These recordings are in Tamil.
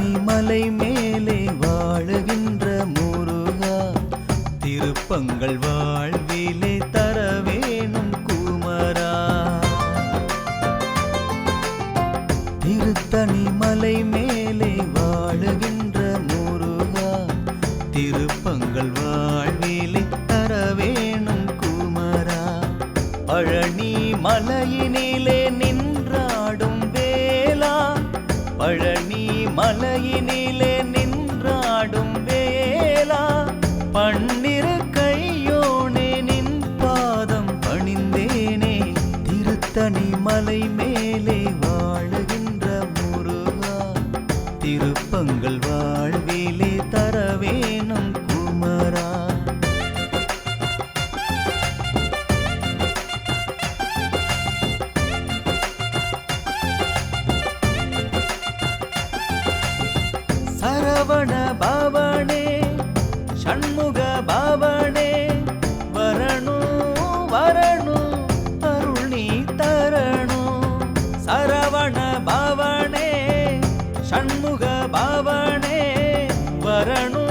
மலை மேலே வாழுகின்ற முருகா. திருப்பங்கள் வாழ்விலே தர வேணும் குமரா. திருத்தணிமலை மேலே வாழுகின்ற முருகா. திருப்பங்கள் வாழ்விலே தர வேணும் குமரா. பழனி மலையினிலே மலையினிலே நின்றாடும் வேலா பன்னிரு கையோனே நின் பாதம் பணிந்தேனே திருத்தணி மலை மேலே வாழுகின்ற முருகா. திருப்பங்கள் வாழ்விலே தர சரவண பாவனே சண்முக பாவனே வரணும் வரணும் அருள் நீ தரணும். சரவண பாவனே சண்முக பாவனே வரணும் வரணும்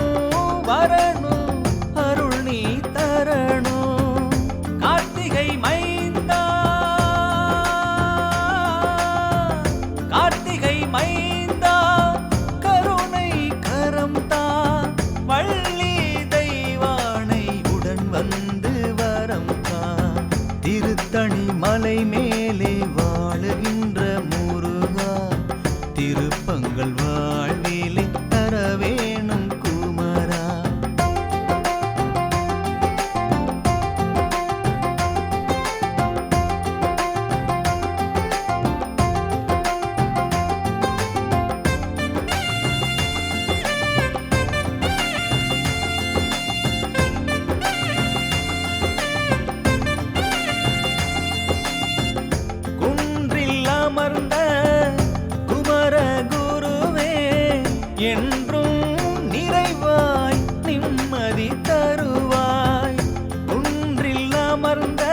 என்றும் நிறைவாய் நிம்மதி தருவாய். குன்றில் அமர்ந்த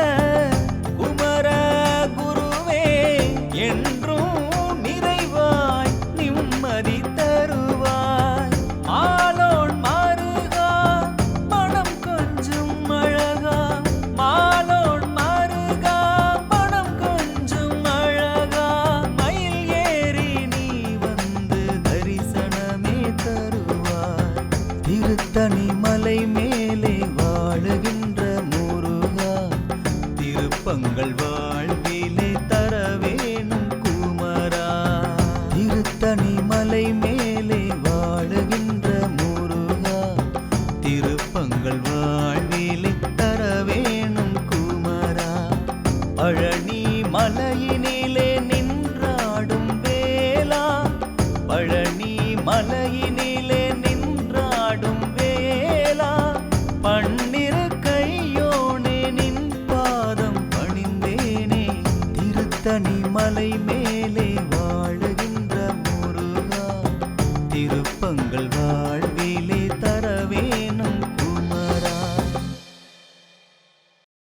குமர குருவே என்றும் தனிமலை மேலே வாழுகின்ற முருகா திருப்பங்கள் வாழ்விலை தர வேணும் குமரா. பழனி மலையினிலே நின்றாடும் வேளா பழனி மலையினிலே நின்றாடும் வேளா. பன்னிரு கையோனே நின் பாதம் பணிந்தேனே திருத்தணி மலை மேலே வாழுகின்ற வா.